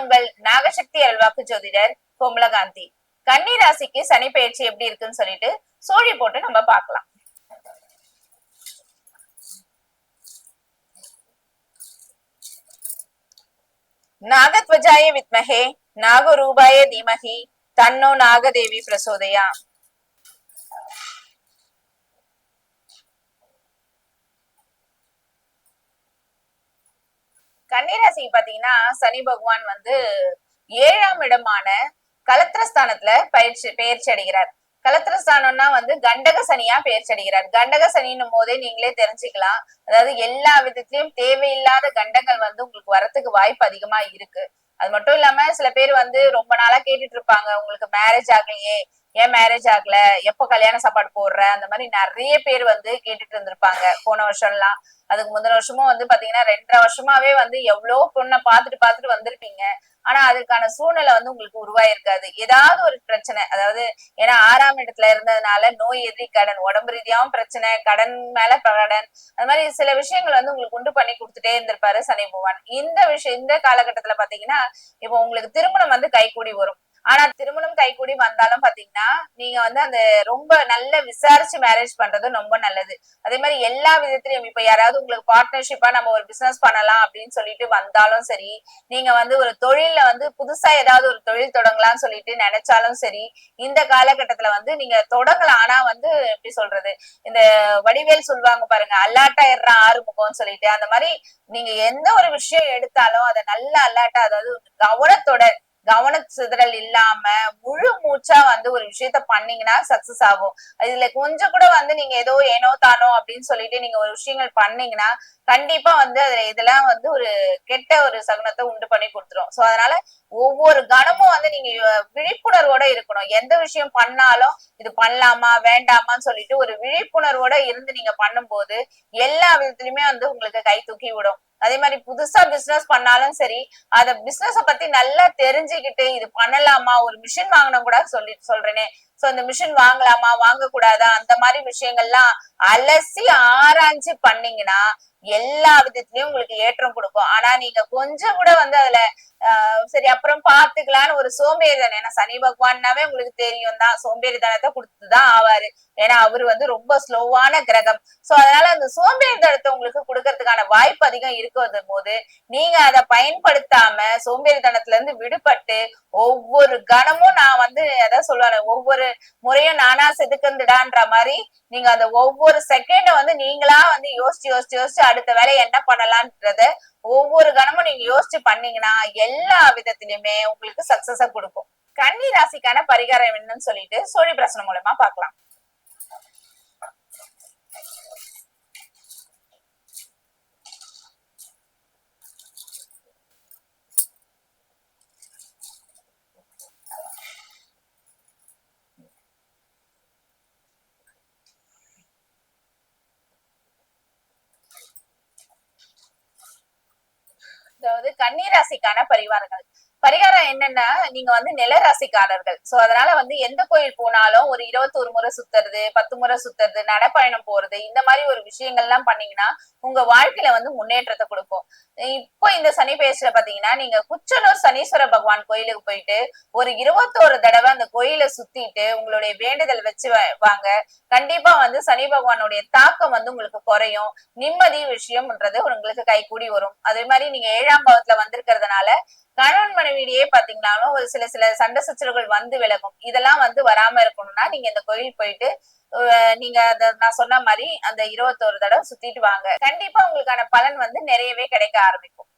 நான் உங்கள் நாகசக்தி அல்வாக்கு ஜோதிடர் கோமலகாந்தி கன்னி ராசிக்கு சனி பயிற்சி எப்படி இருக்குன்னு சொல்லிட்டு சோழி போட்டு நம்ம பார்க்கலாம். நாகத்வஜாய வித்மகே நாகரூபாய தீமகி தன்னோ நாகதேவி பிரசோதயா. கன்னிராசி பாத்தீங்கன்னா சனி பகவான் வந்து ஏழாம் இடமான கலத்திரஸ்தானத்துல பயிற்சி பெயர்ச்சி அடைகிறார். கலத்திரஸ்தானம்னா வந்து கண்டக சனியா பெயர்ச்சி அடைகிறார். கண்டக சனின்னும் போதே நீங்களே தெரிஞ்சுக்கலாம். அதாவது எல்லா விதத்திலயும் தேவையில்லாத கண்டங்கள் வந்து உங்களுக்கு வரத்துக்கு வாய்ப்பு அதிகமா இருக்கு. அது மட்டும் இல்லாம சில பேர் வந்து ரொம்ப நாளா கேட்டுட்டு இருப்பாங்க உங்களுக்கு மேரேஜ் ஆகலையே ஏன் மேரேஜ் ஆகல? எப்ப கல்யாண சாப்பாடு போடுற? அந்த மாதிரி நிறைய பேர் வந்து கேட்டுட்டு இருந்திருப்பாங்க போன வருஷம்லாம். அதுக்கு முந்தின வருஷமும் வந்து பாத்தீங்கன்னா ரெண்டரை வருஷமாவே வந்து எவ்வளவு பொண்ணை பாத்துட்டு பாத்துட்டு வந்திருப்பீங்க. ஆனா அதுக்கான சூழ்நிலை வந்து உங்களுக்கு உருவாயிருக்காது. ஏதாவது ஒரு பிரச்சனை. அதாவது ஏன்னா ஆறாம் இடத்துல இருந்ததுனால நோய் எதிரி கடன் உடம்பு ரீதியாவும் பிரச்சனை கடன் மேல கடன் அது மாதிரி சில விஷயங்கள் வந்து உங்களுக்கு உண்டு பண்ணி கொடுத்துட்டே இருந்திருப்பாரு சனி பகவான். இந்த விஷயம் இந்த காலகட்டத்துல பாத்தீங்கன்னா இப்போ உங்களுக்கு திருமணம் வந்து கைகூடி வரும். ஆனா திருமணம் கைகூடி வந்தாலும் பாத்தீங்கன்னா நீங்க வந்து அந்த ரொம்ப நல்ல விசாரிச்சு மேரேஜ் பண்றது ரொம்ப நல்லது. அதே மாதிரி எல்லா விதத்திலயும் இப்ப யாராவது உங்களுக்கு பார்ட்னர்ஷிப்பா நம்ம ஒரு பிசினஸ் பண்ணலாம் அப்படின்னு சொல்லிட்டு வந்தாலும் சரி நீங்க வந்து ஒரு தொழில வந்து புதுசா ஏதாவது ஒரு தொழில் தொடங்கலாம்னு சொல்லிட்டு நினைச்சாலும் சரி இந்த காலகட்டத்துல வந்து நீங்க தொடங்கலாம். ஆனா வந்து எப்படி சொல்றது இந்த வடிவேல் சொல்லுவாங்க பாருங்க அல்லாட்டா ஏறான் ஆறுமுகம்னு சொல்லிட்டு. அந்த மாதிரி நீங்க எந்த ஒரு விஷயம் எடுத்தாலும் அதை நல்ல அல்லாட்டா அதாவது கவனத்தோட கவன சிதறல் இல்லாம முழு மூச்சா வந்து ஒரு விஷயத்த பண்ணீங்கன்னா சக்சஸ் ஆகும். இதுல கொஞ்சம் கூட வந்து நீங்க ஏதோ ஏனோ தானோ அப்படின்னு சொல்லிட்டு நீங்க ஒரு விஷயங்கள் பண்ணீங்கன்னா கண்டிப்பா வந்து அதுல இதெல்லாம் வந்து ஒரு கெட்ட ஒரு சகுனத்தை உண்டு பண்ணி கொடுத்துரும். சோ அதனால ஒவ்வொரு கணமும் வந்து நீங்க விழிப்புணர்வோட இருக்கணும். எந்த விஷயம் பண்ணாலும் இது பண்ணலாமா வேண்டாமான்னு சொல்லிட்டு ஒரு விழிப்புணர்வோட இருந்து நீங்க பண்ணும்போது எல்லா விதத்துலயுமே வந்து உங்களுக்கு கை தூக்கி விடும். அதே மாதிரி புதுசா பிசினஸ் பண்ணாலும் சரி அத பிசினஸ பத்தி நல்லா தெரிஞ்சுக்கிட்டு இது பண்ணலாமா ஒரு மிஷின் வாங்கணும் கூட சொல்லி சொல்றேனே. சோ இந்த மிஷின் வாங்கலாமா வாங்க கூடாதா அந்த மாதிரி விஷயங்கள்லாம் அலசி ஆராய்ஞ்சு பண்ணீங்கன்னா எல்லா விதத்துலயும் உங்களுக்கு ஏற்றம் கொடுக்கும். ஆனா நீங்க கொஞ்சம் கூட வந்து அதுல ஆஹ் சரி அப்புறம் பாத்துக்கலாம்னு ஒரு சோம்பேறிதனம் ஏன்னா சனி பகவான்னாவே உங்களுக்கு தெரியும் தான் சோம்பேறித்தனத்தை கொடுத்துதான் ஆவாரு. ஏன்னா அவரு வந்து ரொம்ப ஸ்லோவான கிரகம். சோ அதனால அந்த சோம்பேறித்தனத்தை உங்களுக்கு கொடுக்கறதுக்கான வாய்ப்பு அதிகம் இருக்கிறது போது நீங்க அதை பயன்படுத்தாம சோம்பேறித்தனத்துல இருந்து விடுபட்டு ஒவ்வொரு கணமும் நான் வந்து எதை சொல்லுவேன். ஒவ்வொரு முறையும் நானா செதுக்கந்துடான்ற மாதிரி நீங்க அந்த ஒவ்வொரு செகண்டும் வந்து நீங்களா வந்து யோசிச்சு யோசிச்சு யோசிச்சு அடுத்த வேலையை என்ன பண்ணலான்றத ஒவ்வொரு கணமும் நீங்க யோசிச்சு பண்ணீங்கன்னா எல்லா விதத்திலயுமே உங்களுக்கு சக்சஸ கொடுக்கும். கன்னி ராசிக்கான பரிகாரம் என்னன்னு சொல்லிட்டு சோழி பிரசனம் மூலமா பாக்கலாம் அதாவது கன்னிராசிக்கான பரிவாரங்கள் பரிகாரம் என்னன்னா நீங்க வந்து நிலராசிக்காரர்கள் சோ அதனால வந்து எந்த கோயில் போனாலும் ஒரு இருபத்தோரு முறை சுத்துறது பத்து முறை சுத்துறது நடப்பயணம் போறது இந்த மாதிரி ஒரு விஷயங்கள்லாம் பண்ணீங்கன்னா உங்க வாழ்க்கையில வந்து முன்னேற்றத்தை கொடுக்கும். இப்போ இந்த சனி பேசுல பாத்தீங்கன்னா நீங்க குச்சனூர் சனீஸ்வர பகவான் கோயிலுக்கு போயிட்டு ஒரு இருபத்தோரு தடவை அந்த கோயில சுத்திட்டு உங்களுடைய வேண்டுதல் வச்சு வாங்க. கண்டிப்பா வந்து சனி பகவானுடைய தாக்கம் வந்து உங்களுக்கு குறையும். நிம்மதி விஷயம்ன்றது உங்களுக்கு கைகூடி வரும். அதே மாதிரி நீங்க ஏழாம் பாவத்துல வந்திருக்கிறதுனால கணவன் மனைவியிலேயே பாத்தீங்கன்னாலும் ஒரு சில சில சண்டை சச்சரவுகள் வந்து விலகும். இதெல்லாம் வந்து வராம இருக்கணும்னா நீங்க இந்த கோயில் போயிட்டு நீங்க அந்த நான் சொன்ன மாதிரி அந்த இருபத்தோரு தடவை சுத்திட்டு வாங்க. கண்டிப்பா உங்களுக்கான பலன் வந்து நிறையவே கிடைக்க ஆரம்பிக்கும்.